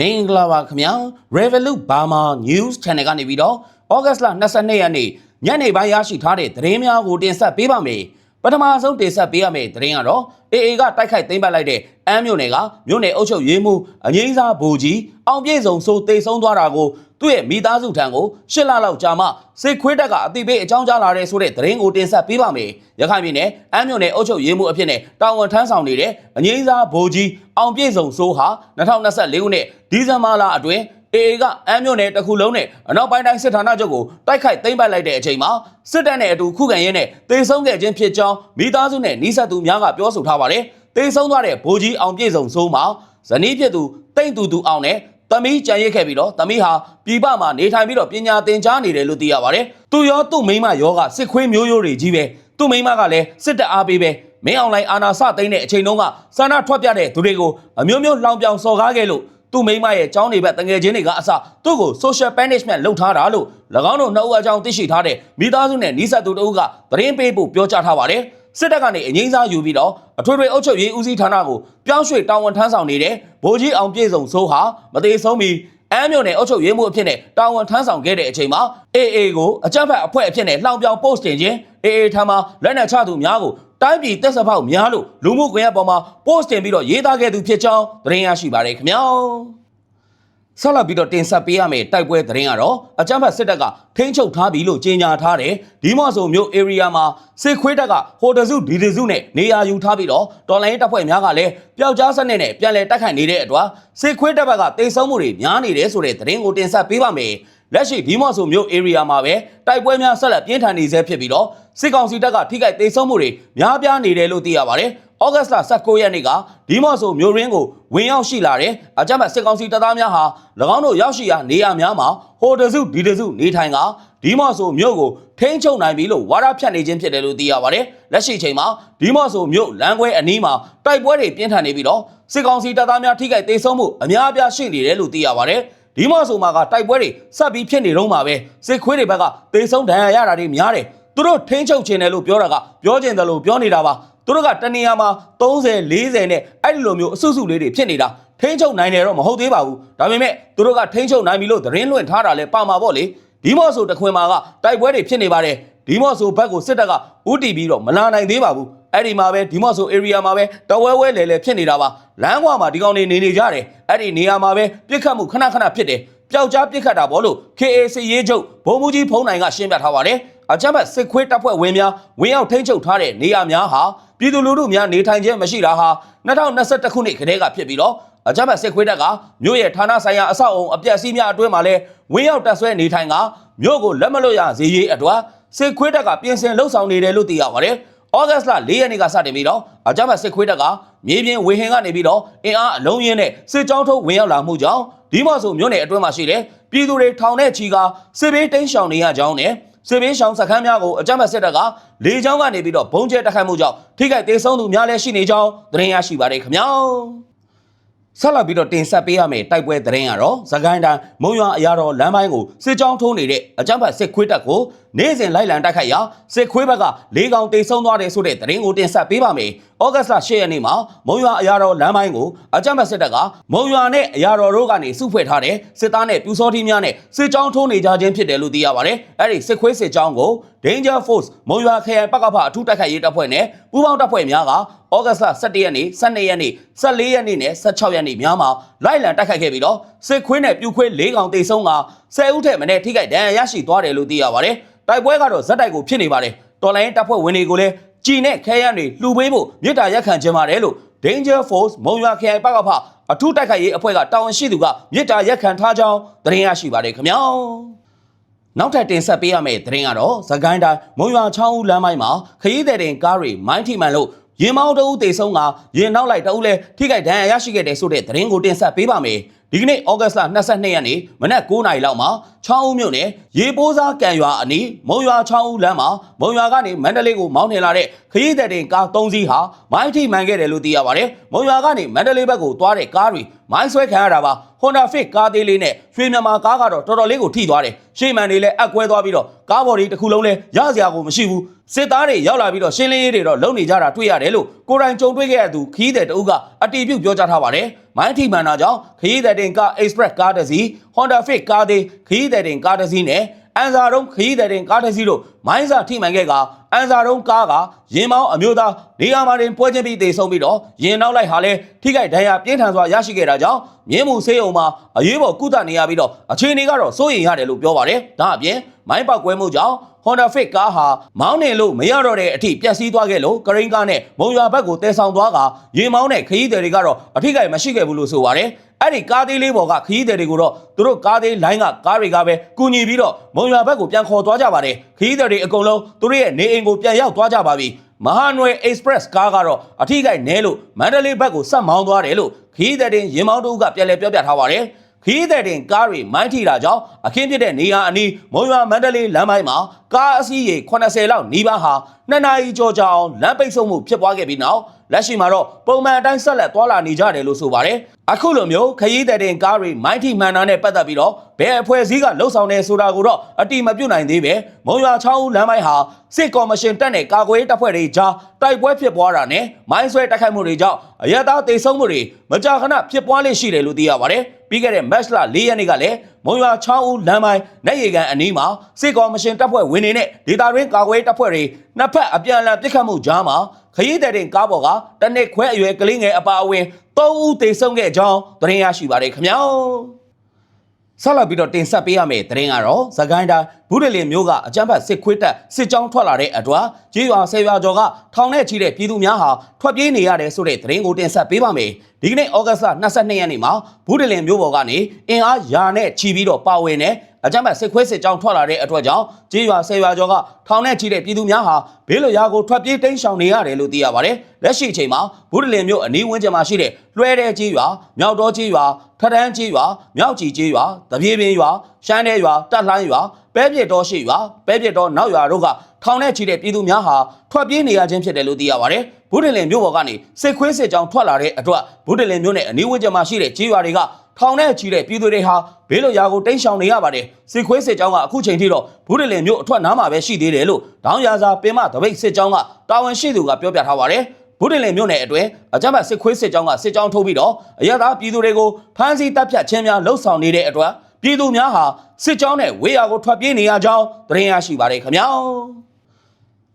မင်္ဂလာပါခင်ဗျာ Revolut Burma News Channel ကနေပြီးတော့ဩဂတ်စ်လ22ရက်နေ့ညနေပိုင်းရရှိထားတဲ့သတင်းများကိုတင်ဆက်ပေးပါမယ်ပထမဆုံးတင်ဆက်ပေးရမယ့်သတင်းကတော့ AA ကတိုက်ခိုက်သိမ်းပိုက်လိုက်တဲ့အမ်းမြို့နယ်ကမြို့နယ်အုပ်ချုပ်ရေးမှူးအငိမ့်စားဘူကြီးအောင်ပြည့်စုံဆိုတေဆုံးသွားတာကို သူ့ရဲ့မိသားစုထံကိုရှစ်လလောက်ကြာမှစစ်ခွေးတက်ကအတိပေးအကြောင်းကြားလာတဲ့ဆိုတဲ့သတင်းကိုတင်ဆက်ပေးပါမယ်ရခိုင်ပြည်နယ်အမ်းမြို့နယ်အုပ်ချုပ်ရေးမှူးအဖြစ်နဲ့တာဝန်ထမ်းဆောင်နေတဲ့အငိမ့်စားဘူကြီးအောင်ပြည့်စုံဆိုဟာ2024ခုနှစ်ဒီဇင်ဘာလအတွင်း AA ကအမ်းမြို့နယ်တစ်ခုလုံးနဲ့အနောက်ပိုင်းတိုင်းစစ်ဌာနချုပ်ကိုတိုက်ခိုက်သိမ်းပိုက်လိုက်တဲ့အချိန်မှာစစ်တပ်နဲ့အတူခုခံရင်းနဲ့တေဆုံးခဲ့ခြင်းဖြစ်ကြောင်းမိသားစုနဲ့နှိဆက်သူများကပြောဆိုထားပါတယ်။တေဆုံးသွားတဲ့ဗိုလ်ကြီးအောင်ပြည့်စုံဆိုးမှာဇနီးဖြစ်သူတိန့်တူတူအောင်နဲ့ သမီးကြံရစ်ခဲ့ပြီးတော့သမီးဟာပြည်ပမှာနေထိုင်ပြီးတော့ပညာသင်ကြားနေတယ်လို့သိရပါတယ်။သူရောသူ့မိန်းမရောကစစ်ခွေးမျိုးရိုးတွေကြီးပဲသူ့မိန်းမကလည်းစစ်တပ်အားပေးပဲမင်းအောင်လိုင်းအာနာစသိမ့်တဲ့အချိန်တုန်းကစာနာထွက်ပြတဲ့သူတွေကိုအမျိုးမျိုးလောင်ပြောင်စော်ကားခဲ့လို့သူ့မိန်းမရဲ့ចောင်းနေဘက်တငယ်ချင်းတွေကအစသူ့ကို social punishment လုပ်ထားတာလို့၎င်းတို့နှစ်ဦးအကြောင်းသိရှိထားတဲ့မိသားစုနဲ့နီးစပ်သူတို့ကသတင်းပေးဖို့ပြောကြားထားပါတယ် စစ်တပ်ကနေအငိမ့်စားယူပြီးတော့အထွေထွေအုပ်ချုပ်ရေးဦးစီးဌာနကိုပြောင်းရွှေ့တာဝန်ထမ်းဆောင်နေတဲ့ဗိုလ်ကြီးအောင်ပြည့်စုံစိုးဟာမသေးဆုံးမီအမ်းမြို့နယ်အုပ်ချုပ်ရေးမှုအဖြစ်နဲ့တာဝန်ထမ်းဆောင်ခဲ့တဲ့အချိန်မှာ AA ကိုအကြမ်းဖက်အဖွဲ့အဖြစ်နဲ့လှောင်ပြောင် post တင်ခြင်း AA ထံမှာလက်နက်ချသူများကိုတိုင်းပြည်တက်စဖောက်များလို့လူမှုကွန်ရက်ပေါ်မှာ post တင်ပြီးတော့ရေးသားခဲ့သူဖြစ်ကြောင်းသတင်းရရှိပါတယ်ခင်ဗျာ ဆက်လက်ပြီးတော့တင်ဆက်ပေးရမယ့်တိုက်ပွဲသတင်းကတော့အကြမ်းဖက်စစ်တပ်ကထိန်းချုပ်ထားပြီလို့ကြေညာထားတယ်ဒီမော့ဆိုမျိုး area မှာစစ်ခွေးတပ်ကဟိုတစုဒီတစုနဲ့နေရာယူထားပြီးတော့တော်လိုင်းတပ်ဖွဲ့များကလည်းပျောက်ကြားစနစ်နဲ့ပြန်လည်တိုက်ခိုက်နေတဲ့အတွက်စစ်ခွေးတပ်ဘက်ကတိတ်ဆုံးမှုတွေများနေတယ်ဆိုတဲ့သတင်းကိုတင်ဆက်ပေးပါမယ်လက်ရှိဒီမော့ဆိုမျိုး area မှာပဲတိုက်ပွဲများဆက်လက်ပြင်းထန်နေဆဲဖြစ်ပြီးတော့စစ်ကောင်စီတပ်ကထိခိုက်တိတ်ဆုံးမှုတွေများပြားနေတယ်လို့သိရပါတယ် ဩဂတ်စ်လ19ရက်နေ့ကဒီမော့ဆိုမျိုးရင်းကိုဝင်ရောက်ရှိလာတဲ့အကြမ်းဖက်စစ်ကောင်စီတပ်သားများဟာ၎င်းတို့ရောက်ရှိရာနေရာများမှာဟိုတစုဒီတစုနေထိုင်ကဒီမော့ဆိုမျိုးကိုထိန်းချုပ်နိုင်ပြီလို့ဝါဒဖြန့်နေခြင်းဖြစ်တယ်လို့သိရပါတယ်။လက်ရှိချိန်မှာဒီမော့ဆိုမျိုးလမ်းခွဲအနီးမှာတိုက်ပွဲတွေပြင်းထန်နေပြီးတော့စစ်ကောင်စီတပ်သားများထိခိုက်ဒေဆုံးမှုအများအပြားရှိနေတယ်လို့သိရပါတယ်။ဒီမော့ဆိုမှာကတိုက်ပွဲတွေဆက်ပြီးဖြစ်နေတော့မှာပဲစစ်ခွေးတွေဘက်ကဒေဆုံးဒဏ်ရာရတာတွေများတယ်။သူတို့ထိန်းချုပ်ခြင်းတယ်လို့ပြောတာကပြောကျင်တယ်လို့ပြောနေတာပါ သူတို့ကတနေရာမှာ30 40နဲ့အဲ့ဒီလိုမျိုးအစုစုလေးတွေဖြစ်နေတာထိန်းချုပ်နိုင်တယ်တော့မဟုတ်သေးပါဘူးဒါပေမဲ့သူတို့ကထိန်းချုပ်နိုင်ပြီလို့သတင်းလွှင့်ထားတာလဲပါမှာပေါ့လေဒီမော့ဆိုတခွင်မှာကတိုက်ပွဲတွေဖြစ်နေပါတယ်ဒီမော့ဆိုဘက်ကိုစစ်တပ်ကဥတီပြီးတော့မလာနိုင်သေးပါဘူးအဲ့ဒီမှာပဲဒီမော့ဆို area မှာပဲတဝဲဝဲလဲလဲဖြစ်နေတာပါလမ်းကွာမှာဒီကောင်တွေနေနေကြတယ်အဲ့ဒီနေရာမှာပဲပြစ်ခတ်မှုခဏခဏဖြစ်တယ်ပျောက်ကြားပြစ်ခတ်တာပေါ့လို့ KAC ရေးချုပ်ဘုံမူကြီးဖုံးနိုင်ကရှင်းပြထားပါတယ် အကြမ်းဖက်စစ်ခွေးတပ်ဖွဲ့ဝင်များဝင်ရောက်ထိန်းချုပ်ထားတဲ့နေရာများဟာပြည်သူလူထုများနေထိုင်ခြင်းမရှိတာဟာ2021ခုနှစ်ကတည်းကဖြစ်ပြီးတော့အကြမ်းဖက်စစ်ခွေးတပ်ကမြို့ရဲ့ဌာနဆိုင်ရာအဆောက်အုံအပျက်စီးများအတွင်းမှာလဲဝင်ရောက်တပ်ဆွဲနေထိုင်ကမြို့ကိုလက်မလွတ်ရစေရေးအတွက်စစ်ခွေးတပ်ကပြင်ဆင်လှုပ်ဆောင်နေတယ်လို့သိရပါတယ်။ဩဂတ်စ်လ၄ရက်နေ့ကစတင်ပြီးတော့အကြမ်းဖက်စစ်ခွေးတပ်ကမြေပြင်ဝေဟင်ကနေပြီးတော့အင်အားအလုံးရင်းနဲ့စစ်ကြောင်းထုတ်ဝင်ရောက်လာမှုကြောင့်ဒီမော့ဆိုမြို့နယ်အတွင်းမှာရှိတဲ့ပြည်သူတွေထောင်တဲ့ချီကစစ်ဘေးတိမ်းရှောင်နေရကြောင်းနဲ့ စစ်ဘေးရှောင်စခန်းများကိုအကြမ်းဖက်စစ်တပ်ကလေကြောင်းကနေပြီးတော့ဘုံကျဲတိုက်ခိုက်မှုကြောင့်ထိခိုက်ဒေဆုံးသူများလည်းရှိနေကြောင်းသတင်းရရှိပါတယ်ခင်ဗျာဆက်လက်ပြီးတော့တင်ဆက်ပေးရမယ့်တိုက်ပွဲသတင်းကတော့သခိုင်းတိုင်းမုံရွာအရာတော်လမ်းပိုင်းကိုစစ်ကြောင်းထိုးနေတဲ့အကြမ်းဖက်စစ်ခွေးတပ်ကိုနေ့စဉ်လိုက်လံတိုက်ခိုက်ရာစစ်ခွေးဘက်က၄កောင်တေဆုံးသွားတယ်ဆိုတဲ့သတင်းကိုတင်ဆက်ပေးပါမယ်။ ဩဂတ်စ်လ10ရက်နေ့မှာမုံရွာအရာတော်လမ်းပိုင်းကိုအကြမ်းဖက်စစ်တပ်ကမုံရွာနဲ့အရာတော်တို့ကနေစုဖွဲ့ထားတဲ့စစ်သားနဲ့ပြူစောထီးများနဲ့စစ်ကြောင်းထိုးနေကြခြင်းဖြစ်တယ်လို့သိရပါတယ်။အဲ့ဒီစစ်ခွေးစစ်ကြောင်းကို Danger Force မုံရွာခရိုင်ပကဖအထူးတိုက်ခိုက်ရေးတပ်ဖွဲ့နဲ့ပူးပေါင်းတပ်ဖွဲ့များကဩဂတ်စ်လ17ရက်နေ့12ရက်နေ့14ရက်နေ့နဲ့16ရက်နေ့များမှာလိုက်လံတိုက်ခိုက်ခဲ့ပြီးတော့စစ်ခွေးနဲ့ပြူခွေး၄កောင်တေဆုံးက10ဦးထက်မနည်းထိခိုက်ဒဏ်ရာရရှိသွားတယ်လို့သိရပါတယ်။တိုက်ပွဲကတော့ဇက်တိုက်ကိုဖြစ်နေပါတယ်။တော်လိုင်းတပ်ဖွဲ့ဝင်တွေကိုလည်း ကြည်နဲ့ခဲရန်တွေလှူပေးဖို့မြစ်တာရက်ခံခြင်းပါတယ်လို့ Danger Force မုံရွာခရိုင်ပကဖအထူးတိုက်ခိုက်ရေးအဖွဲ့ကတာဝန်ရှိသူကမြစ်တာရက်ခံထားကြောင်းသတင်းရရှိပါတယ်ခင်ဗျာ။နောက်ထပ်တင်ဆက်ပေးရမယ့်သတင်းကတော့သကိုင်းတိုင်းမုံရွာချောင်းဦးလမ်းပိုင်းမှာခရီးသည်တင်ကားတွေမိုင်းထိမှန်လို့ရင်မောင်းတအုပ်တေဆုံးကရင်နောက်လိုက်တအုပ်လဲထိခိုက်ဒဏ်ရာရရှိခဲ့တဲ့ဆိုတဲ့သတင်းကိုတင်ဆက်ပေးပါမယ်။ ဒီကနေ့ဩဂတ်စ်လ22ရက်နေ့မနက်9:00နာရီလောက်မှာချောင်းဦးမြို့နယ်ရေပိုးစားကံရွာအနီးမုံရွာချောင်းဦးလမ်းမှာမုံရွာကနေမန္တလေးကိုမောင်းနှင်လာတဲ့ခရီးသည်တင်ကား3စီးဟာမိုင်းထိမှန်ခဲ့တယ်လို့သိရပါတယ်။မုံရွာကနေမန္တလေးဘက်ကိုသွားတဲ့ကားတွေမိုင်းဆွဲခံရတာပါ Honda Fit ကားသေးလေးနဲ့ရွှေမြန်မာကားကတော့တော်တော်လေးကိုထိသွားတယ်ရှေ့မှန်တွေလည်းအက်ကွဲသွားပြီးတော့ကားဘော်ဒီတစ်ခုလုံးလည်းရစရာကိုမရှိဘူးစစ်သားတွေရောက်လာပြီးတော့ရှင်းလင်းရေးတွေတော့လုပ်နေကြတာတွေ့ရတယ်လို့ကိုယ်တိုင်ကြုံတွေ့ခဲ့ရသူခီးတဲ့တအုပ်ကအတီးပြုတ်ပြောကြားထားပါတယ်မိုင်းထိမှန်တာကြောင့်ခီးတဲ့တင်ကား Express ကားတစ်စီး Honda Fit ကားသေးခီးတဲ့တင်ကားတစ်စီးနဲ့ အန်စာတုံးခရီးတဲ့တင်ကားတစ်စီးတို့မိုင်းစာထိမှန်ခဲ့ကအန်စာတုံးကားကရင်မောင်းအမျိုးသားနေရာမှာတင်ပွဲချင်းပြီးတေဆုံးပြီးတော့ရင်နောက်လိုက်ဟာလဲထိခိုက်ဒဏ်ရာပြင်းထန်စွာရရှိခဲ့တာကြောင့်မြင်းမှုဆေးရုံမှာအရေးပေါ်ကုသနေရပြီးတော့အခြေအနေကတော့စိုးရိမ်ရတယ်လို့ပြောပါတယ်ဒါအပြင်မိုင်းပေါက်ကွဲမှုကြောင့် Honda Fit ကားဟာမောင်းနေလို့မရတော့တဲ့အထိပျက်စီးသွားခဲ့လို့ကရိန်းကားနဲ့မုံရွာဘက်ကိုတဲဆောင်သွားကရေမောင်းတဲ့ခရီးသည်တွေကတော့အထိကိစ္စမရှိခဲ့ဘူးလို့ဆိုပါတယ် အဲ့ဒီကားသေးလေးပေါ်ကခရီးသည်တွေကိုတော့သူတို့ကားသေးလိုင်းကကားတွေကပဲကူညီပြီးတော့မုံရွာဘက်ကိုပြန်ခေါ်သွားကြပါတယ်ခရီးသည်တွေအကုန်လုံးသူတို့ရဲ့နေအိမ်ကိုပြန်ရောက်သွားကြပါပြီမဟာနွယ် Express ကားကတော့အထိကိစ္စနဲလို့မန္တလေးဘက်ကိုဆက်မောင်းသွားတယ်လို့ခရီးသည်တင်ရင်မောင်းတို့ကပြန်လည်ပြောပြထားပါတယ်ခရီးသည်တင်ကားတွေမိုင်းထိတာကြောင့်အခင်းဖြစ်တဲ့နေရာအနီးမုံရွာမန္တလေးလမ်းပိုင်းမှာကားအစီးရေ80လောက်နီးပါးဟာနှစ်နာရီကျော်ကြာအောင်လမ်းပိတ်ဆို့မှုဖြစ်ပွားခဲ့ပြီးနောက်လက်ရှိမှာတော့ပုံမှန်အတိုင်းဆက်လက်သွားလာနေကြတယ်လို့ဆိုပါတယ်အခုလိုမျိုးခရီးသည်တင်ကားတွေမိုင်းထိမှန်တာနဲ့ပတ်သက်ပြီးတော့ဘယ်အဖွဲ့အစည်းကလှုပ်ဆောင်နေဆိုတာကိုတော့အတိမပြုတ်နိုင်သေးပဲမုံရွာချောင်းဦးလမ်းပိုင်းဟာစစ်ကော်မရှင်တက်တဲ့ကာကွယ်ရေးတပ်ဖွဲ့တွေကြားတိုက်ပွဲဖြစ်ပွားတာနဲ့မိုင်းဆွဲတိုက်ခိုက်မှုတွေကြောင့်အရတားတေဆုံးမှုတွေမကြာခဏဖြစ်ပွားလေရှိတယ်လို့သိရပါတယ်ပြီးခဲ့တဲ့ match လ၄ရက်နေ့ကလည်း မုံရွာချောင်းဦးလမ်းပိုင်းနိုင်ရီကန်အနီးမှာစစ်ကော်မရှင်တပ်ဖွဲ့ဝင်တွေနဲ့ဒေတာရင်းကာကွယ်ရေးတပ်ဖွဲ့တွေနှစ်ဖက်အပြန်အလှန်ပစ်ခတ်မှုကြားမှာခရီးသည်တင်ကားပေါ်ကတနစ်ခွဲအရွယ်ကလေးငယ်အပါအဝင်၃ဦးသေဆုံးခဲ့ကြောင်းသတင်းရရှိပါတယ်ခင်ဗျာ ဆက်လက်ပြီးတော့တင်ဆက်ပေးရမယ့်သတင်းကတော့သကိုင်းတိုင်းဘူးဒလင်မျိုးကအကြမ်းဖက်စစ်ခွေးတပ်စစ်ကြောင်းထွက်လာတဲ့အတွက်ကြေးရွာဆယ်ရွာကျော်ကထောင်ထဲချီတဲ့ပြည်သူများဟာထွက်ပြေးနေရတယ်ဆိုတဲ့သတင်းကိုတင်ဆက်ပေးပါမယ်ဒီကနေ့ဩဂတ်စ်လ22ရက်နေ့မှာဘူးဒလင်မျိုးပေါ်ကနေအင်အားယာနဲ့ချီပြီးတော့ပါဝင်တဲ့ အကြမ်းဖက်စစ်ခွေးစစ်ကြောင်းထွက်လာတဲ့အတွက်ကြောင့်ကြေးရွာဆယ်ရွာကျော်ကထောင်ထဲချီတဲ့ပြည်သူများဟာဘေးလွတ်ရာကိုထွက်ပြေးတိမ်းရှောင်နေရတယ်လို့သိရပါတယ်လက်ရှိအချိန်မှာဘူးဒလင်မျိုးအနီးဝန်းကျင်မှာရှိတဲ့လွှဲတဲ့ကြေးရွာမြောက်တော်ကြေးရွာထထန်းကြေးရွာမြောက်ကြည်ကြေးရွာတပြေးပင်ရွာရှမ်းတဲ့ရွာတက်လှမ်းရွာပဲပြစ်တော်ရှိရွာပဲပြစ်တော်နောက်ရွာတို့က ထောင်ထဲချီတဲ့ပြည်သူများဟာထွက်ပြေးနေရခြင်းဖြစ်တယ်လို့သိရပါတယ်။ဘူးဒလင်မြို့ပေါ်ကနေစစ်ခွေးစစ်ကြောင်းထွက်လာတဲ့အတွက်ဘူးဒလင်မြို့နယ်အနီးဝန်းကျင်မှာရှိတဲ့ကြေးရွာတွေကထောင်ထဲချီတဲ့ပြည်သူတွေဟာဘေးလွတ်ရာကိုတိမ်းရှောင်နေရပါတယ်။စစ်ခွေးစစ်ကြောင်းကအခုချိန်ထိတော့ဘူးဒလင်မြို့အထွက်နားမှာပဲရှိသေးတယ်လို့ဒေါင်းရာစာပင်မတပိတ်စစ်ကြောင်းကတာဝန်ရှိသူကပြောပြထားပါတယ်။ဗုဒ္ဓလင်မြို့နယ်အတွင်းအကြမ်းဖက်စစ်ခွေးစစ်ကြောင်းကစစ်ကြောင်းထုတ်ပြီးတော့အရသာပြည်သူတွေကိုဖမ်းဆီးတပ်ဖြတ်ခြင်းများလှုပ်ဆောင်နေတဲ့အတွက်ပြည်သူများဟာစစ်ကြောင်းနဲ့ဝေးရာကိုထွက်ပြေးနေရကြောင်းသတင်းရရှိပါတယ်ခင်ဗျာ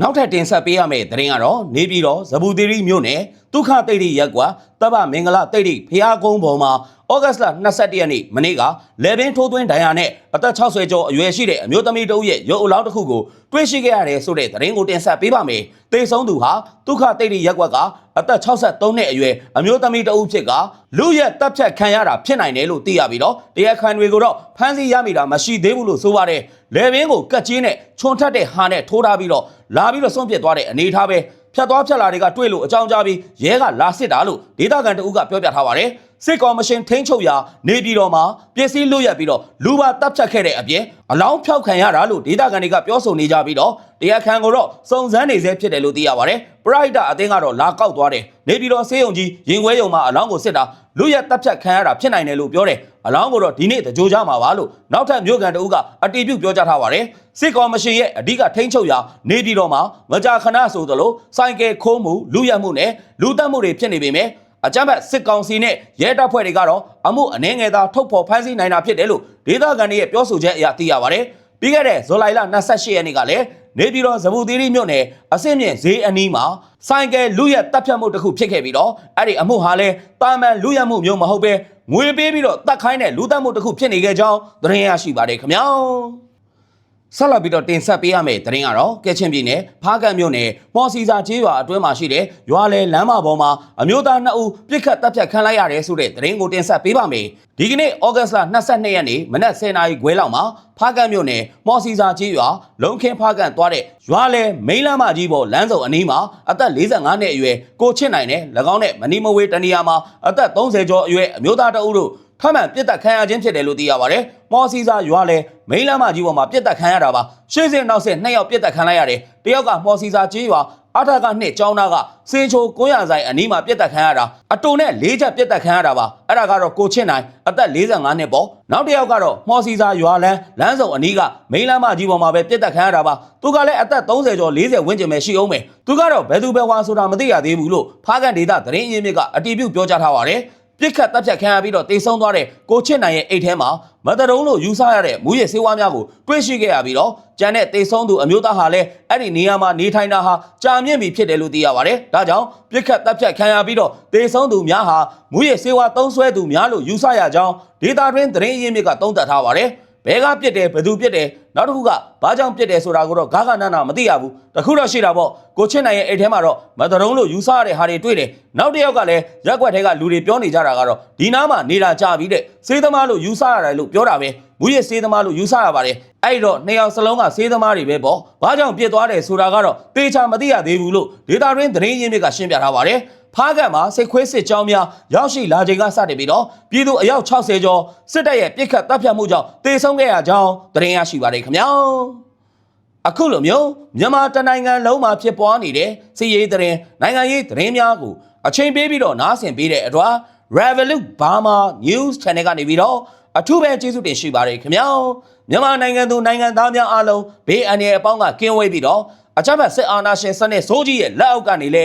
နောက်ထပ်တင်ဆက်ပေးရမယ့်သတင်းကတော့နေပြည်တော်ဇဘူသီရိမြို့နယ် ဒုက္ခတိတ်တိရက်ကွာတပ္ပမင်္ဂလတိတ်တိဖျားကုန်းပေါ်မှာဩဂတ်စ်လ22ရက်နေ့မနေ့ကလေပင်ထိုးသွင်းဒဏ်ရာနဲ့အသက်60ကျော်အရွယ်ရှိတဲ့အမျိုးသမီးတဦးရဲ့ရုပ်အလောင်းတစ်ခုကိုတွေ့ရှိခဲ့ရတယ်ဆိုတဲ့သတင်းကိုတင်ဆက်ပေးပါမယ်။တေဆုံးသူဟာဒုက္ခတိတ်တိရက်ကွက်ကအသက်63နှစ်အရွယ်အမျိုးသမီးတဦးဖြစ်ကလူရက်တပ်ဖြတ်ခံရတာဖြစ်နိုင်တယ်လို့သိရပြီးတော့တရားခံတွေကိုတော့ဖမ်းဆီးရမိတာမရှိသေးဘူးလို့ဆိုပါတယ်။လေပင်ကိုကတ်ကြီးနဲ့ခြုံထက်တဲ့ဟာနဲ့ထိုးထားပြီးတော့လာပြီးတော့ဆုံးပြစ်သွားတဲ့အနေအထားပဲ ဖြတ်သွားဖြတ်လာတွေကတွေ့လို့အကြောင်းကြားပြီးရဲကလာစစ်တာလို့ဒေသခံတအုပ်ကပြောပြထားပါတယ်စစ်ကော်မရှင်ထိန်းချုပ်ရာနေပြည်တော်မှာပစ္စည်းလွတ်ရက်ပြီးတော့လူပါတပ်ဖြတ်ခဲ့တဲ့အပြင်အလောင်းဖျောက်ခံရတာလို့ဒေသခံတွေကပြောဆိုနေကြပြီးတော့တရားခံကိုတော့စုံစမ်းနေဆဲဖြစ်တယ်လို့သိရပါတယ်ပရိုက်တာအသင်းကတော့လာကောက်သွားတယ်နေပြည်တော်ဆေးရုံကြီးရင်ခွဲရုံမှာအလောင်းကိုစစ်တာလူရက်တပ်ဖြတ်ခံရတာဖြစ်နိုင်တယ်လို့ပြောတယ် အလောင်းကိုတော့ဒီနေ့တကြိုကြမှာပါလို့နောက်ထပ်မြို့ကန်တအုပ်ကအတီးပြုတ်ပြောကြားထားပါတယ်စစ်ကော်မရှင်ရဲ့အဓိကထိန်းချုပ်ရာနေပြည်တော်မှာမကြာခဏဆိုသလိုစိုင်းကဲခိုးမှုလူရက်မှုနဲ့လူတက်မှုတွေဖြစ်နေပေမဲ့အကြမ်းဖက်စစ်ကောင်စီနဲ့ရဲတပ်ဖွဲ့တွေကတော့အမှုအနှဲငယ်သာထုတ်ဖော်ဖမ်းဆီးနိုင်တာဖြစ်တယ်လို့ဒေသခံတွေရဲ့ပြောဆိုချက်အရသိရပါတယ်။ပြီးခဲ့တဲ့ဇူလိုင်လ28ရက်နေ့ကလည်း နေပြည်တော်ဇဗူသီရိမြို့နယ်အစင်းမြင့်ဈေးအနီးမှာဆိုင်ကယ်လူရက်တပ်ဖြတ်မှုတစ်ခုဖြစ်ခဲ့ပြီးတော့အဲ့ဒီအမှုဟာလဲတာမန်လူရက်မှုမျိုးမဟုတ်ပဲငွေပေးပြီးတော့တတ်ခိုင်းတဲ့လူတက်မှုတစ်ခုဖြစ်နေခဲ့ကြောင်းသတင်းရရှိပါတယ်ခင်ဗျာ။ ဆက်လက်ပြီးတော့တင်ဆက်ပေးရမယ့်သတင်းကတော့ကဲချင်းပြည်နယ်ဖားကန့်မြို့နယ်မော်စီစာကျေးရွာအတွင်းမှာရှိတဲ့ရွာလေလမ်းမပေါ်မှာအမျိုးသားနှစ်ဦးပြစ်ခတ်တပ်ဖြတ်ခံလိုက်ရတယ်ဆိုတဲ့သတင်းကိုတင်ဆက်ပေးပါမယ်။ဒီကနေ့ဩဂတ်စ်လ22ရက်နေ့မနက်10:00နာရီခွဲလောက်မှာဖားကန့်မြို့နယ်မော်စီစာကျေးရွာလုံခင်းဖားကန့်သွားတဲ့ရွာလေမိန်းလမ်းမကြီးပေါ်လမ်းစုံအနီးမှာအသက်45နှစ်အရွယ်ကိုချစ်နိုင်တဲ့၎င်းနဲ့မနီမဝေးတနေရာမှာအသက်30ကျော်အရွယ်အမျိုးသားတအုပ်တို့ ထမှန်ပြစ်တက်ခံရခြင်းဖြစ်တယ်လို့သိရပါတယ်။မော်စီစာရွာလေမိန်းလမ်းမကြီးပေါ်မှာပြစ်တက်ခံရတာပါ။ရှေ့စင်နောက်စင်နှစ်ယောက်ပြစ်တက်ခံလိုက်ရတယ်။တယောက်ကမော်စီစာကြီးရွာအထက်ကနှစ်ကျောင်းသားကစင်ချို900ဆိုင်အနီးမှာပြက်တက်ခံရတာအတူနဲ့၄ချက်ပြက်တက်ခံရတာပါအဲ့ဒါကတော့ကိုချစ်နိုင်အသက်45နှစ်ပေါ့နောက်တစ်ယောက်ကတော့မော်စီစာရွာလန်းလမ်းစုံအနီးကမိန်းလမ်းမကြီးပေါ်မှာပဲပြက်တက်ခံရတာပါသူကလည်းအသက်30ကျော်40ဝန်းကျင်ပဲရှိအောင်မယ်သူကတော့ဘယ်သူပဲဝါဆိုတာမသိရသေးဘူးလို့ဖားကန်ဒေတာသတင်းရင်းမြစ်ကအတီးပြုတ်ပြောကြားထားပါတယ် ပြစ်ခတ်တပ်ဖြတ်ခံရပြီးတော့တေဆုံးသွားတဲ့ကိုချစ်နိုင်ရဲ့အိတ်ထဲမှာမတရုံးလို့ယူဆရတဲ့မူရစ်ဆေးဝါးများကိုတွေ့ရှိခဲ့ရပြီးတော့ကျန်တဲ့တေဆုံးသူအမျိုးသားဟာလည်းအဲ့ဒီနေရာမှာနေထိုင်တာဟာကြာမြင့်ပြီဖြစ်တယ်လို့သိရပါတယ်။ဒါကြောင့်ပြစ်ခတ်တပ်ဖြတ်ခံရပြီးတော့တေဆုံးသူများဟာမူရစ်ဆေးဝါးသုံးစွဲသူများလို့ယူဆရကြောင်းဒေတာတွင်သတင်းရင်းမြစ်ကသုံးသပ်ထားပါတယ်။ဘဲကပြစ်တယ်ဘယ်သူပြစ်တယ် နောက်တစ်ခုကဘာကြောင့်ပြစ်တယ်ဆိုတာကိုတော့ဂါဂနာနာမသိရဘူးတခုတော့ရှိတာပေါ့ကိုချစ်နိုင်ရဲ့အိတ်ထဲမှာတော့မတရုံးလို့ယူဆရတဲ့ဟာတွေတွေ့တယ်နောက်တစ်ယောက်ကလည်းရက်ွက်ထဲကလူတွေပြောနေကြတာကတော့ဒီနားမှာနေတာကြပြီတဲ့စေးသမားလို့ယူဆရတယ်လို့ပြောတာပဲမူရဲ့စေးသမားလို့ယူဆရပါတယ်အဲ့တော့နှစ်ယောက်စလုံးကစေးသမားတွေပဲပေါ့ဘာကြောင့်ပြစ်သွားတယ်ဆိုတာကတော့တေချာမသိရသေးဘူးလို့ဒေတာတွင်သတင်းရင်းမြစ်ကရှင်းပြထားပါတယ် ဖားကတ်မှာစစ်ခွေးစစ်ကြောင်းများရောက်ရှိလာချိန်ကစတင်ပြီးတော့ပြည်သူအယောက်60ကျော်စစ်တပ်ရဲ့ပြစ်ခတ်တပ်ဖြတ်မှုကြောင့်တေဆုံးခဲ့ရကြောင်းသတင်းရရှိပါတယ်ခင်ဗျာအခုလိုမျိုးမြန်မာတနိုင်ငံလုံးမှာဖြစ်ပွားနေတဲ့စီးရေးသတင်းနိုင်ငံရေးသတင်းများကိုအချိန်ပေးပြီးတော့နားဆင်ပေးတဲ့အတွက် Revolut Burma News Channel ကနေပြီးတော့အထူးပဲကျေးဇူးတင်ရှိပါတယ်ခင်ဗျာမြန်မာနိုင်ငံသူနိုင်ငံသားများအားလုံးဘေးအန္တရာယ်အပေါင်းကကင်းဝေးပြီးတော့အကြမ်းဖက်စစ်အာဏာရှင်စနစ်စိုးကြီးရဲ့လက်အောက်ကနေလဲ